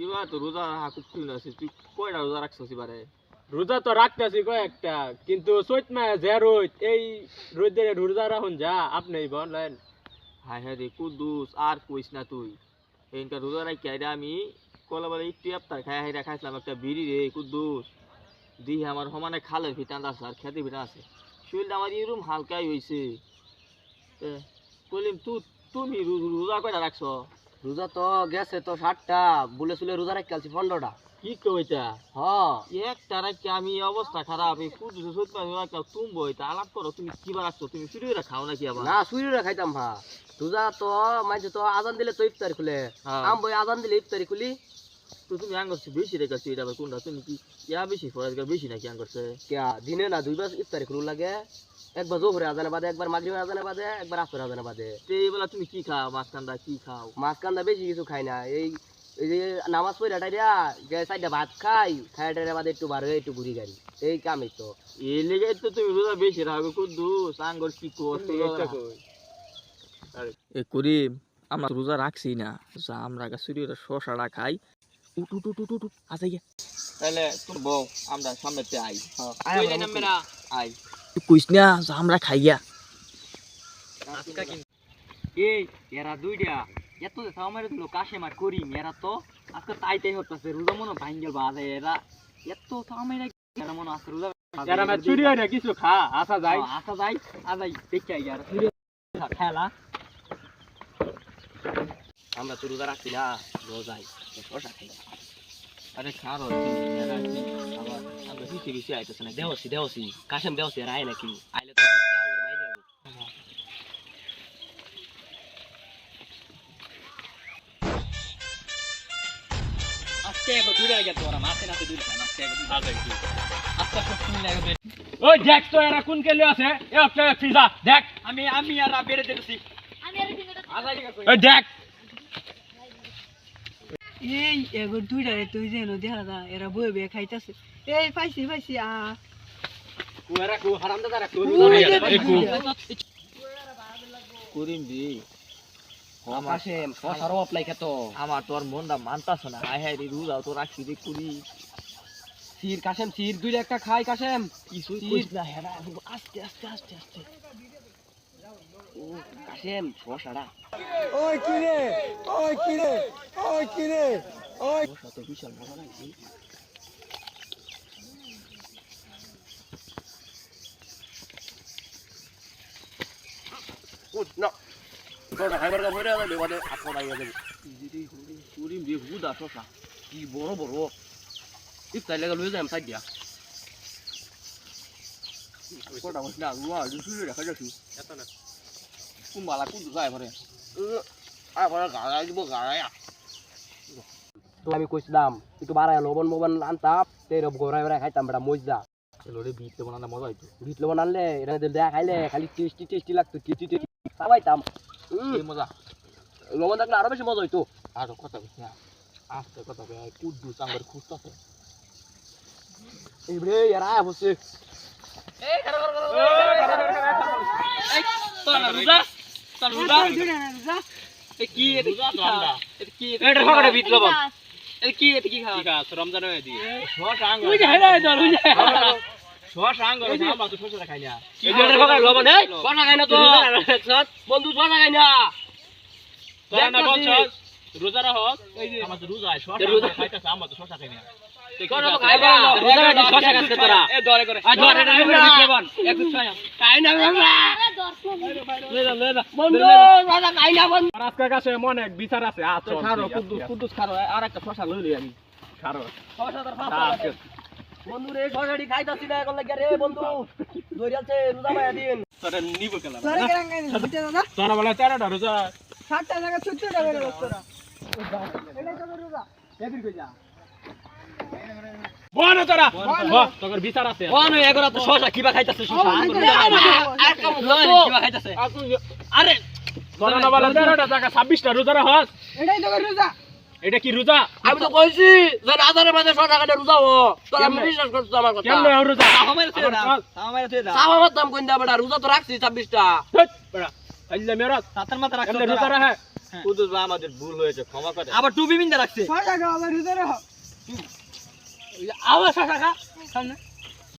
কিবা তো রোজা হাকুক তুই না তুই কয়টা রোজা রাখছস এবারে? রোজা তো রাখতেছি কয়েকটা, কিন্তু চৈত মায়ে যে রোদ এই রোদের রোজা রাখুন যা, আপনি বলেন। হায় হায় রে কুদ্দুস, আর কইস না তুই। এইটা রোজা রাখি আইরা আমি কলা বলে একটু আপ্তার খাই হাইরা খাইছিলাম, একটা বিড়ি রে, কুদ্দুস। দিহি আমার সমানে খালের ভিটান আছে, আর খেতে ভিটা আছে। শরীরটা আমার এরম হালকাই হয়েছে কলিম তু, তুমি রোজা কয়টা রাখছ? রোজা তো গেছে তো ষাটটা বলে শুলে রোজা রাখি আলছি পনেরোটা। কি কইতা হ একটা রাখি আমি অবস্থা খারাপ এই সত্যি তুমি বইতা আলাপ করো তুমি কিবা রাখছো তুমি চুরি খাও নাকি আবার? না সুইরে খাইতাম ভা। রোজা তো মাঝে তো আজান দিলে তো ইফতারি খুলে। হ্যাঁ। আম বই আজান দিলে ইফতারি খুলি। তো তুমি আঙ্গ বেশি রেখেছো এটা আবার কোনটা? তুমি কি ইয়া বেশি ফরাজ বেশি নাকি আঙ্গ করছে? কিয়া দিনে না দুইবার ইফতারি খুলু লাগে। একবার জোহরে আজানে বাদে একবার মাগরিবের আজানে বাদে একবার আসর আজানে বাদে তো এইবেলা তুমি কি খাও? মাছ কান্দা কি খাও? মাছ কান্দা বেশি কিছু খাই না। এই এই যে নামাজ পড়ে টাইরা গে সাইডে ভাত খাই খাই টাইরা বাদে একটু বার হয়ে একটু ঘুরি গাড়ি। এই কামই তো। এই লেগে তো তুমি রোজা বেশি রাখো কুদ্দু আঙ্গর কি এ করিম আমরা রোজা রাখছি না। যা আমরা চুরি শশাটা খাই। উঠ টু টু টু টু আসে গিয়া তাহলে তোর বউ আমরা সামনেতে আই। নামেরা? আই কইস না আমরা খাই গিয়া। এই এরা দুইটা। এত সামারে দিল কাশে মার করি এরা তো আজকে তাইতে হচ্ছে রোজা মনে ভাঙ্গেল বাজে এরা এত সামারে এরা মনে আছে রোজা যারা আমার চুরি হয় কিছু খা আসা যায় আসা যাই দেখে আই আর খেলা। আমরা তো রোজা রাখছি না। রোজাই শশা খাই আরে খারো আবার আমরা পিছিয়ে আইতেছে না। দেওসি দেওসি। কাশেম দেওসি এরা আয় নাকি। আইলে তো একবার দূরে গেছে মাসে নাতে দূরে একবার সব ওই দেখ তো এরা কোন কেলে আছে। এ হচ্ছে পিজা দেখ আমি আমি আর বেড়ে দিতেছি ওই দেখ। এই এগো দুইটা তুই যেন দেখা যা এরা বয়ে বয়ে খাইতাছে। এই পাইছি পাইছি আ। কুয়ারা কু হারাম দাদা রাখু। ওই যে কু করিম দি কাশেম শশারও অপ্লাই খেত আমার তোর মনটা মানতাছ না। হাই হাই রে তো রাখছি রে করি সির কাশেম সির দুইটা একটা খাই কাশেম। কিছুই না হেরা। আস্তে আস্তে আস্তে আস্তে। ও কাশেম শশাটা ওই কিরে ওই কিরে ওই কিরে ওই বসা বিশাল মজা লাগছে না। কা ভরে যাবে বাদে হাত পড়াই যাবে। করিম রে হুদা শশা কি বড় বড়। ইফতার লাগা লয়ে যাম সাইড দিয়া। কটা বসনা রুয়া রুসুরে রাখা যাচ্ছি এত না। কুম্বালা কুদু যায় ভরে আর গাড়াই দিব গাড়াই তো আমি কইছিলাম একটু বাড়াই লবণ মবন আনতাম তেরব গোড়াই গোড়াই খাইতাম বেটা মজা লোরে বিট লে বানানা মজা হইতো বিট লবণ আনলে এটা দেয়া খাইলে খালি টেস্টি টেস্টি লাগতো টেস্টি টেস্টি খাওয়াইতাম এই মজা লবণ থাকলে আরও বেশি মজা হইতো আর কথা না আস্তে কথা কই কুদু চাঙ্গর খুঁজতাছে এই রে এরা বসে দুইটা না যা কি এটা রোজা তো আমরা কি এটা সকালে বিট লবণ? এটা কি এটা কি খাওয়া ঠিক আছে রমজান হয়ে দিয়ে। শশা আঙ্গ ওই যে হেরা দল ওই যে শশা আঙ্গ আমরা তো শশা খাই না। কি এটা সকালে লবণ এই? শশা খাই না তো। বন্ধু শশা খাই না। তোরা না বলছস রোজা রোজা খাইতাছে আমরা তো রোজা খাই না শশা খাই না। মনে এক বিচার আছে আর একটা শশা আমি লাগে। বন্ধু রে শশাটি খাইতাছি না এখন লাগে রে বন্ধু ধরিয়াছে রোজা মায়া দিন তোরা নিব কেলা তোরা কেন গাইনি দাদা তোরা বলে তেরোটা রোজা ষাটটা জায়গা চুটটা বেরো তোরা এটা তো রোজা এদিকে কই যা তোরা। তোর বিচার আছে। এগরা তো শশা কিবা খাইতাছে শশা আর কাম কিবা খাইতাছে। আরে তোরা না বলে তেরোটা জায়গা রোজা রাখস এটাই তো রোজা। এটা কি রোজা? আমি তো কইছি যে আধারে মাঝে রোজা ও তোরা বিশ্বাস করছিস আমার কথা? কেমনে আর রোজা? আমার ছেড়ে দাও। আমার তুই দা চাওয়া মারতাম কোন দা বেটা রোজা তো রাখছি ছাব্বিশটা। হেৎ, বেড়া আইলে মেরা সাতার মাথা কেমনে রোজা রাখে? হ্যাঁ। কুদ্দুস আমাদের ভুল হয়েছে ক্ষমা করে। আবার টুপি বিন্দা রাখছে। টাকা আমার রোজা রাখো। আবার ছয় টাকা সামনে